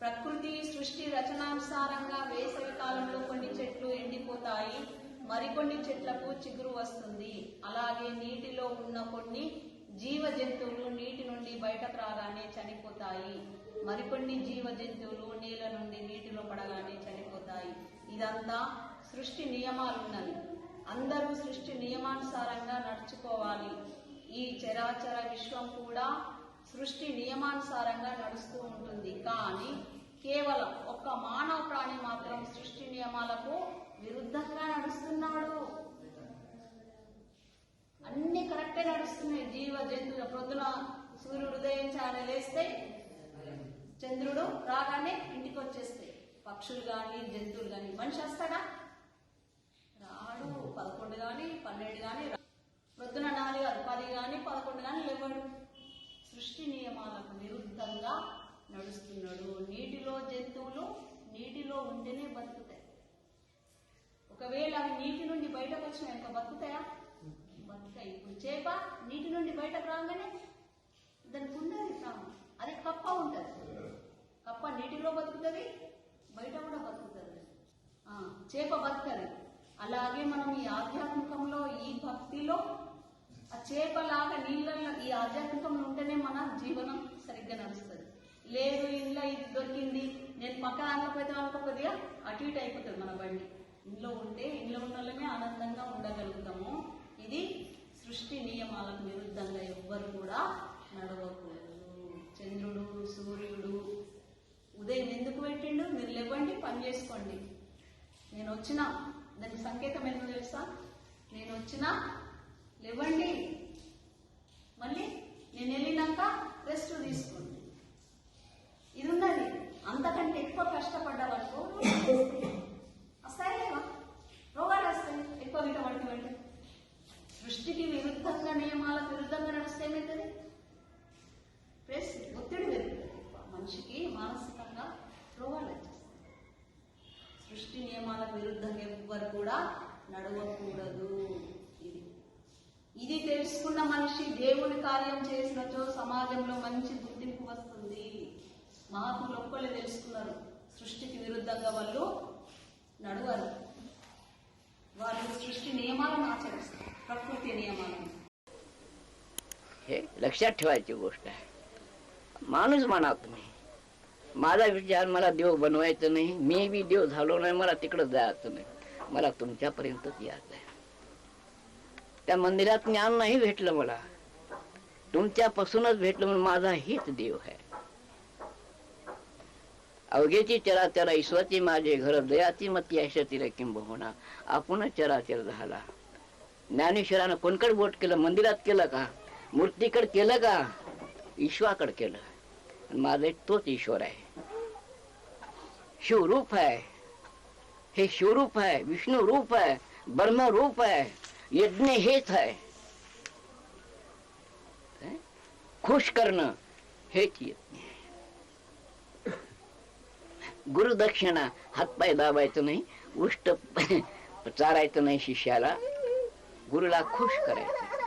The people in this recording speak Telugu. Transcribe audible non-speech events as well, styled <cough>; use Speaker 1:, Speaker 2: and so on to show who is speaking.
Speaker 1: ప్రకృతి సృష్టి రచనానుసారంగా వేసవి కాలంలో కొన్ని చెట్లు ఎండిపోతాయి మరికొన్ని చెట్లకు చిగురు వస్తుంది. అలాగే నీటిలో ఉన్న కొన్ని జీవ జంతువులు నీటి నుండి బయటకు రాగానే చనిపోతాయి. మరికొన్ని జీవ జంతువులు నీళ్ళ నుండి నీటిలో పడగానే చనిపోతాయి. ఇదంతా సృష్టి నియమాలున్నవి. అందరూ సృష్టి నియమానుసారంగా నడుచుకోవాలి. ఈ చరాచర విశ్వం కూడా సృష్టి నియమానుసారంగా నడుస్తూ ఉంటుంది. కానీ కేవలం ఒక్క మానవ ప్రాణి మాత్రం సృష్టి నియమాలకు విరుద్ధంగా నడుస్తున్నాడు. అన్ని కరెక్టే నడుస్తున్నాయి. జీవ జంతువుల ప్రొద్దున సూర్యుడు ఉదయించాలని లేస్తే చంద్రుడు రాగానే ఇంటికి వచ్చేస్తాయి. పక్షులు కానీ జంతువులు కానీ మనిషి వస్తాడా? రాడు. పదకొండు కానీ పన్నెండు సృష్టి నియమాలకు విరుద్ధంగా నడుస్తున్నాడు. నీటిలో జంతువులు నీటిలో ఉంటేనే బతుకుతాయి. ఒకవేళ అవి నీటి నుండి బయటకు వచ్చినా ఇంకా బతుకుతాయా? బతుకాయి ఇప్పుడు చేప నీటి నుండి బయటకు రాగానే దానికి ఉండదు ప్రాణం అది కప్ప ఉంటుంది. కప్ప నీటిలో బతుకుతుంది బయట కూడా బతుకుతుంది. చేప బతుకది. అలాగే మనం ఈ ఆధ్యాత్మికంలో ఈ భక్తిలో ఆ చేపలాగా నీళ్ళల్లో ఈ ఆధ్యాత్మికంలో ఉంటేనే మన జీవనం సరిగ్గా నడుస్తుంది. లేదు ఇంట్లో ఇది దొరికింది నేను పక్క దాంట్లో పోతే వాళ్ళకి కొద్దిగా అటు ఇటు అయిపోతుంది మన బండి. ఇంట్లో ఉంటే ఇంట్లో ఉన్న వాళ్ళమే ఆనందంగా ఉండగలుగుతాము. ఇది సృష్టి నియమాలకు విరుద్ధంగా ఎవ్వరు కూడా నడవకూడదు. చంద్రుడు సూర్యుడు ఉదయం ఎందుకు పెట్టిండు? మీరు లేవండి పని చేసుకోండి. నేను వచ్చిన దానికి సంకేతం ఎందుకు తెలుసా? నేను వచ్చినా లేవండి. మళ్ళీ నేను వెళ్ళినాక రెస్ట్ తీసుకోండి ఇది ఉన్నది అంతకంటే ఎక్కువ కష్టపడ్డావనుకో వస్తాయి లేవా రోగాలు వస్తాయి ఎక్కువ గిట్ట సృష్టికి విరుద్ధంగా నియమాలకు విరుద్ధంగా నడిస్తే ఏమవుతుంది ప్లస్ ఒత్తిడి పెరుగుతుంది. మనిషికి మానసికంగా రోగాలు వచ్చేస్తాయి. సృష్టి నియమాలకు విరుద్ధంగా ఎవ్వరు కూడా నడవకూడదు. ఇది ఇది తెలుసుకున్న మనిషి దేవుని కార్యం చేసినచో సమాజంలో మంచి గుర్తింపు వస్తుంది మహాత్ములు ఒక్కళ్ళే తెలుసుకున్నారు సృష్టికి విరుద్ధంగా వాళ్ళు నడవరు వాళ్ళు సృష్టి నియమాలను ఆచరిస్తారు ప్రకృతి నియమాలను
Speaker 2: हे लक्षात ठेवायची गोष्ट आहे माणूस म्हणा तुम्ही माझा विचार मला देव बनवायचं नाही मी बी देव झालो नाही मला तिकडं जायचं नाही मला तुमच्यापर्यंतच यायचं आहे त्या मंदिरात ज्ञान नाही भेटलं मला. तुमच्यापासूनच भेटलं म्हणून माझा हीच देव आहे. अवघेची चराचर ईश्वरची माझे घर दयाची मती ऐशती किंबहुना आपण चराचर झाला. ज्ञानेश्वरानं कोणकड बोट केलं? मंदिरात केलं का? मूर्तीकड केलं का? ईश्वराकड केलं. आणि माझा तोच ईश्वर आहे. शिवरूप आहे. हे शिवरूप आहे विष्णू रूप आहे ब्रह्म रूप आहे. यज्ञ हेच आहे. खुश करणं हेच यज्ञ गुरुदक्षिणा हातपाय दाबायचं नाही उष्ट <laughs> चारायचं नाही शिष्याला गुरुला खुश करायचं.